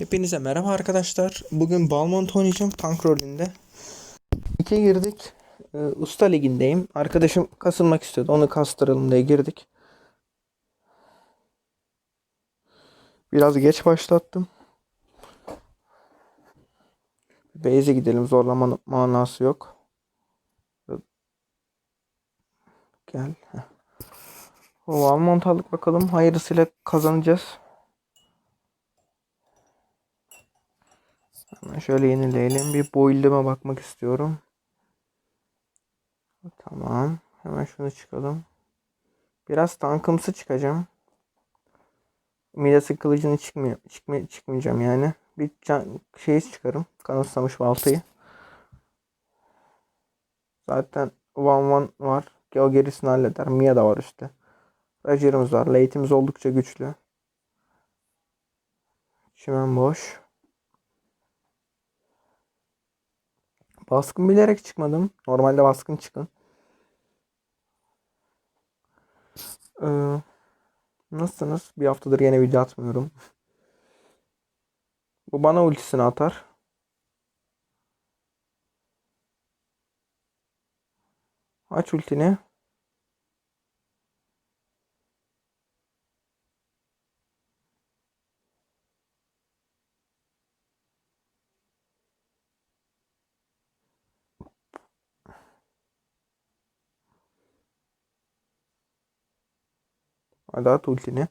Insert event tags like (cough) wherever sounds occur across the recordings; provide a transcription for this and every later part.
Hepinize merhaba arkadaşlar. Bugün Balmont oynayacağım tank rolünde. İki girdik. Ee, usta ligindeyim. Arkadaşım kasılmak istiyordu. Onu kastıralım diye girdik. Biraz geç başlattım. Base'e gidelim. Zorlama manası yok. Gel. O Balmont aldık bakalım. Hayırlısıyla kazanacağız. Hemen şöyle yenileyelim. Bir boyldeme bakmak istiyorum. Tamam. Hemen şunu çıkalım. Biraz tankımsı çıkacağım. Midas'ın kılıcını çıkmıyor, çıkmay çıkmayacağım yani. Bir can, şey çıkarım. Kanıtsamış baltayı. Zaten One One var. O gerisini halleder. Mia da var üstte. Roger'ımız var. Late'imiz oldukça güçlü. Çimen boş. Baskın bilerek çıkmadım. Normalde baskın çıkın. Ee, nasılsınız? Bir haftadır yine video atmıyorum. Bu bana ultisini atar. Aç ultini. Hadi at ultini.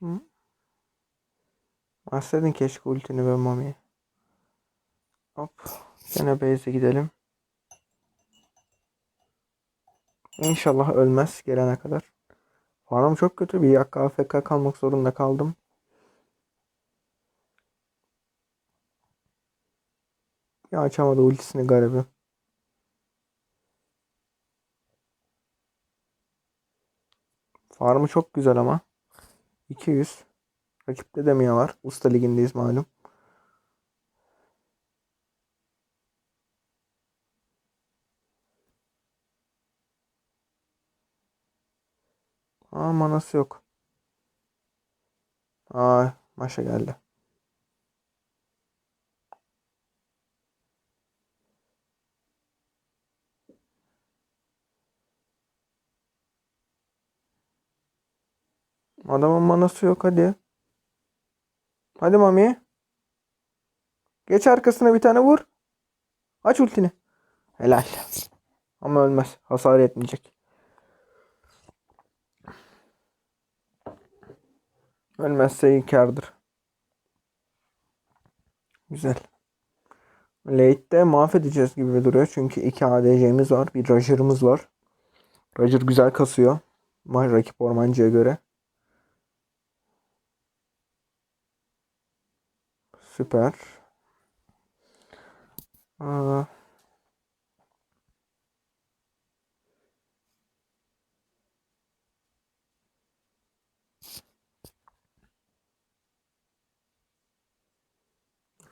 Hı? Atsaydın keşke ultini ve mami. Hop. Gene base'e gidelim. İnşallah ölmez gelene kadar. Farm çok kötü. Bir dakika AFK kalmak zorunda kaldım. Ya açamadı ultisini garibi. Farmı çok güzel ama. 200. Rakipte de Mia var. Usta ligindeyiz malum. Aa manası yok. Aa maşa geldi. Adamın manası yok hadi. Hadi Mami. Geç arkasına bir tane vur. Aç ultini. Helal. Ama ölmez. Hasar etmeyecek. Ölmezse iyi kârdır. Güzel. Late'de mahvedeceğiz gibi duruyor. Çünkü iki ADC'miz var. Bir Roger'ımız var. Roger güzel kasıyor. Rakip ormancıya göre. Süper. Aa,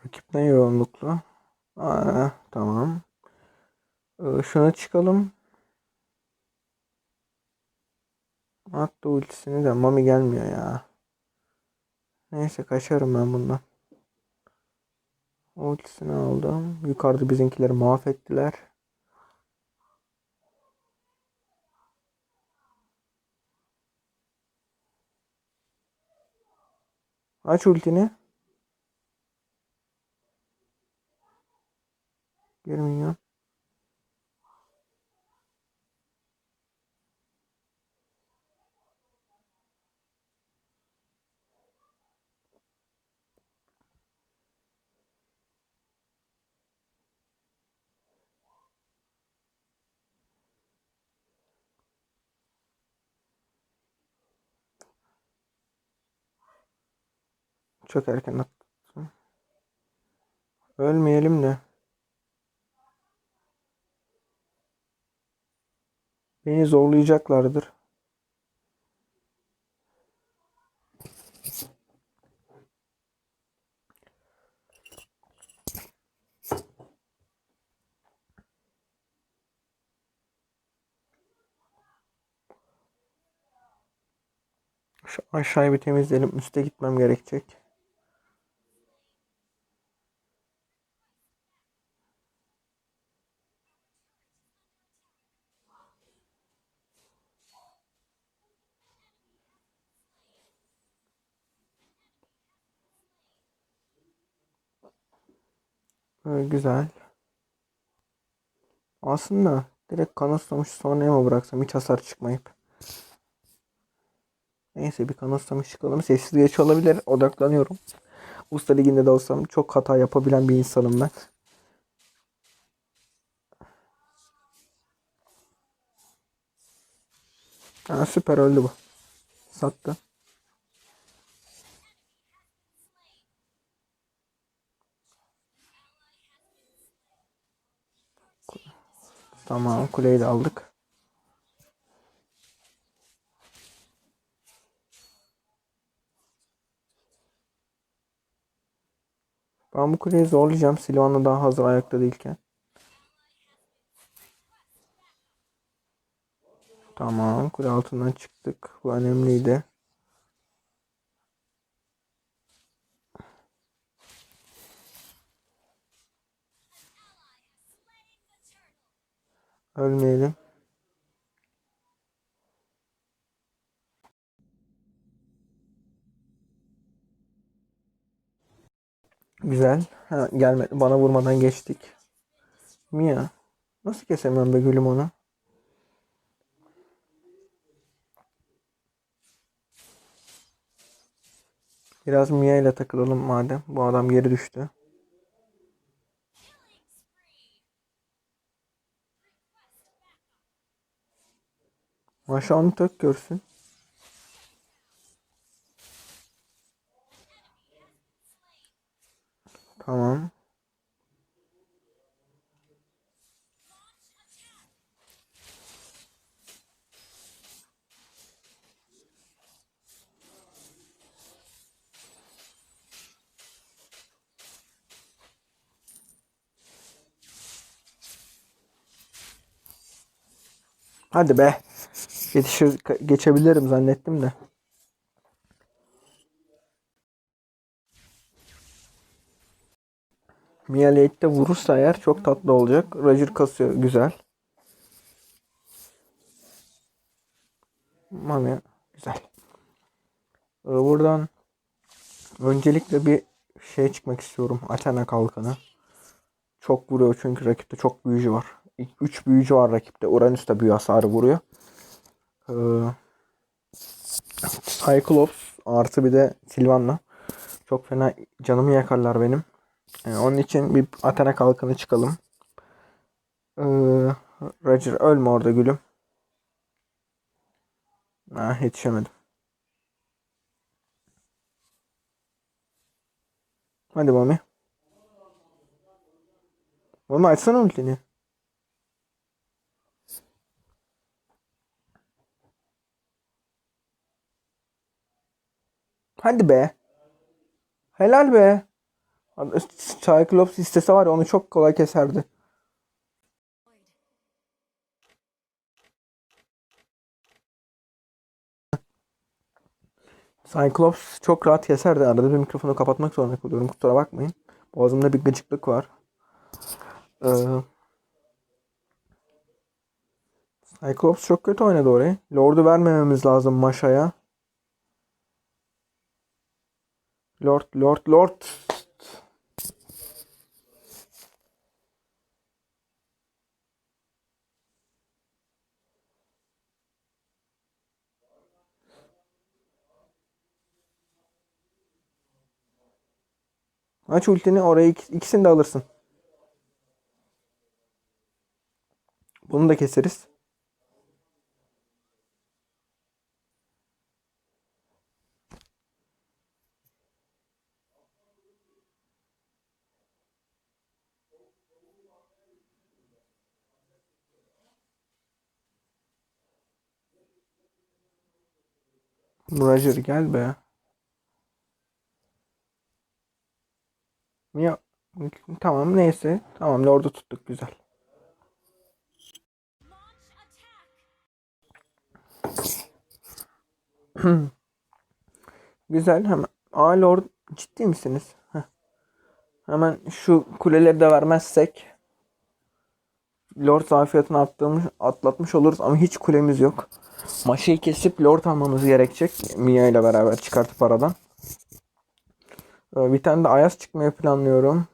rakip ne yoğunluklu? Aa, tamam. Ee, şuna çıkalım. Attı ultisini de Mami gelmiyor ya. Neyse kaçarım ben bundan. Ultisini aldım. Yukarıda bizimkileri mahvettiler. Aç ultini. Girmiyor. Çok erken attım. Ölmeyelim de. Beni zorlayacaklardır. Şu aşağıyı bir temizleyelim. Üste gitmem gerekecek. Güzel. Aslında direkt kanıtlamış sonraya mı bıraksam hiç hasar çıkmayıp. Neyse bir kanıtlamış çıkalım. Sessiz geç olabilir. Odaklanıyorum. Usta liginde de olsam çok hata yapabilen bir insanım ben. Ha, süper öldü bu. Sattı. Tamam kuleyi de aldık. Ben bu kuleyi zorlayacağım. Silvana daha hazır ayakta değilken. Tamam. Kule altından çıktık. Bu önemliydi. Ölmeyelim. Güzel. Ha, gelmedi. Bana vurmadan geçtik. Mia. Nasıl kesemem be gülüm onu? Biraz Mia ile takılalım madem. Bu adam geri düştü. Maşa onu tök görsün. Tamam. Hadi be. Yetişir geçebilirim zannettim de. Mia Late'de vurursa eğer çok tatlı olacak. Roger kasıyor. Güzel. Mami güzel. Ee, Buradan öncelikle bir şey çıkmak istiyorum. Athena kalkanı. Çok vuruyor çünkü rakipte çok büyücü var. 3 büyücü var rakipte. Uranüs de büyü hasarı vuruyor. Ee, Cyclops artı bir de Sylvan'la. Çok fena canımı yakarlar benim. Ee, onun için bir Athena kalkanı çıkalım. Ee, Roger ölme orada gülüm. Ah yetişemedim. Hadi Mami. Mami açsana ultini. Hadi be. Helal be. Cyclops istese var ya onu çok kolay keserdi. Cyclops çok rahat keserdi. Arada bir mikrofonu kapatmak zorunda kalıyorum. Kusura bakmayın. Boğazımda bir gıcıklık var. Ee, Cyclops çok kötü oynadı orayı. Lord'u vermememiz lazım Maşa'ya. Lord, Lord, Lord. Aç ultini oraya ik- ikisini de alırsın. Bunu da keseriz. Roger gel be. Ya tamam neyse. Tamam Lord'u tuttuk güzel. (clears throat) Güzel hemen. Aa Lord ciddi misiniz? Heh. Hemen şu kuleleri de vermezsek Lord zafiyetini attırmış, atlatmış oluruz ama hiç kulemiz yok. Maşayı kesip Lord almamız gerekecek. Mia ile beraber çıkartıp aradan. Ee, Bir tane de Ayaz çıkmayı planlıyorum.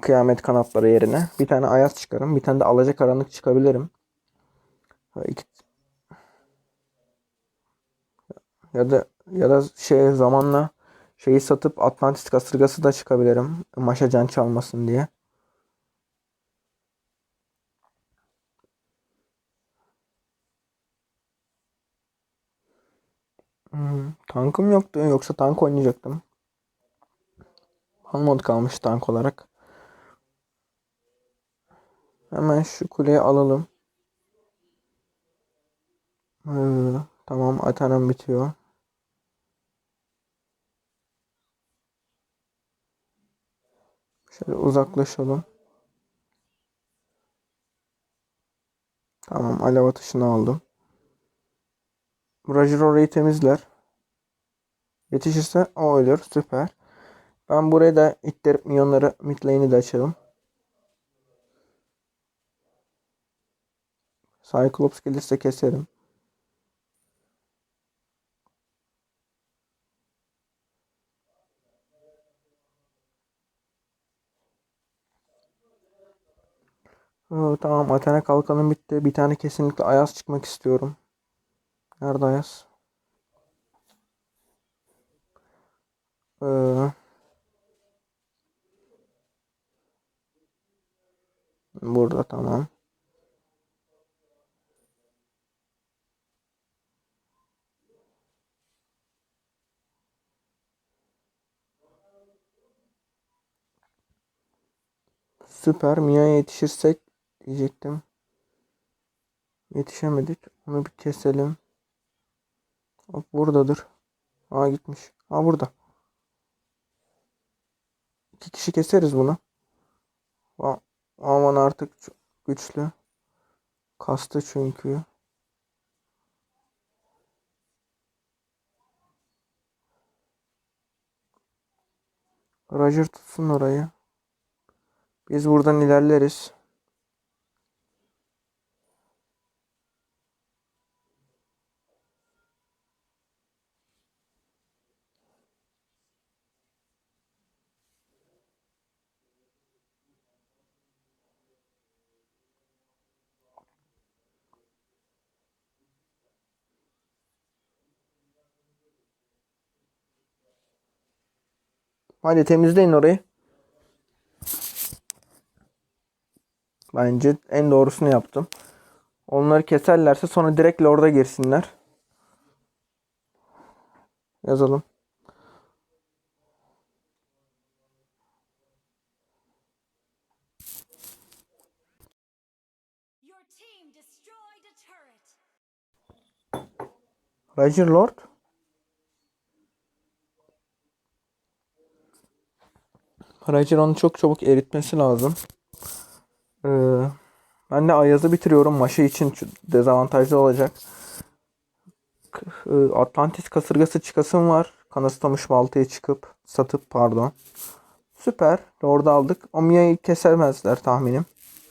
Kıyamet kanatları yerine. Bir tane Ayaz çıkarım. Bir tane de Alacakaranlık çıkabilirim. Ha, iki- Ya da ya da şey zamanla şeyi satıp Atlantis kasırgası da çıkabilirim. Maşa can çalmasın diye. Tankım yoktu. Yoksa tank oynayacaktım. Mod kalmış tank olarak. Hemen şu kuleyi alalım. Ee, tamam Atanam bitiyor. Şöyle uzaklaşalım. Tamam alev atışını aldım. Roger orayı temizler. Yetişirse o ölür. Süper. Ben buraya da ittirip milyonları mid lane'i de açalım. Cyclops gelirse keserim. Oo, tamam Athena kalkanım bitti. Bir tane kesinlikle Ayaz çıkmak istiyorum. Nerede Ayaz? Ee, burada tamam. Süper. Mia'ya yetişirsek diyecektim. Yetişemedik. Onu bir keselim. Hop buradadır. Aa gitmiş. Aa burada. İki kişi keseriz bunu. Aman artık güçlü. Kastı çünkü. Roger tutsun orayı. Biz buradan ilerleriz. Hadi temizleyin orayı. Bence en doğrusunu yaptım. Onları keserlerse sonra direkt Lord'a girsinler. Yazalım. Roger Lord. Onu çok çabuk eritmesi lazım. Ee, ben de Ayaz'ı bitiriyorum. Maşa için dezavantajlı olacak. E, Atlantis kasırgası çıkasım var. Kanıslamış baltaya çıkıp satıp pardon. Süper. Lord'u aldık. Omnia'yı kesemezler tahminim.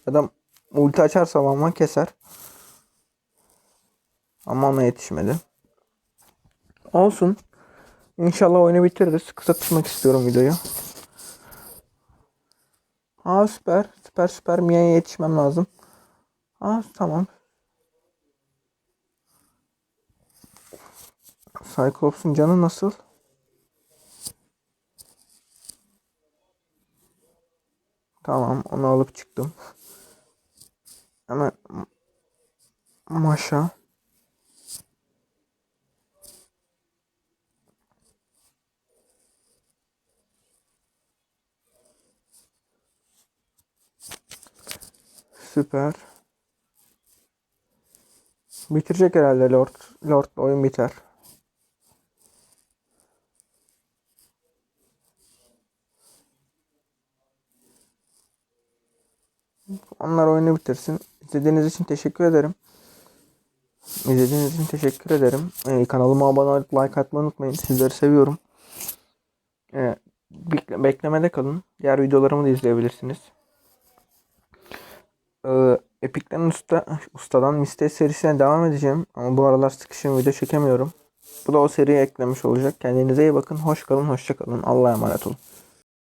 Ya da ulti açarsa ama keser. Ama ona yetişmedi. Olsun. İnşallah oyunu bitiririz. Kısa tutmak istiyorum videoyu. Aa süper. Süper süper. Mia'ya yetişmem lazım. Aa tamam. Cyclops'un canı nasıl? Tamam onu alıp çıktım. Hemen ma- maşa. Süper. Bitirecek herhalde Lord. Lord oyun biter. Onlar oyunu bitirsin. İzlediğiniz için teşekkür ederim. İzlediğiniz için teşekkür ederim. Ee, kanalıma abone olup like atmayı unutmayın. Sizleri seviyorum. Ee, bekle- beklemede kalın. Diğer videolarımı da izleyebilirsiniz. Ee, Epic'ten usta, ustadan Mistake serisine devam edeceğim. Ama bu aralar sıkışım video çekemiyorum. Bu da o seriye eklemiş olacak. Kendinize iyi bakın. Hoş kalın, hoşça kalın. Allah'a emanet olun.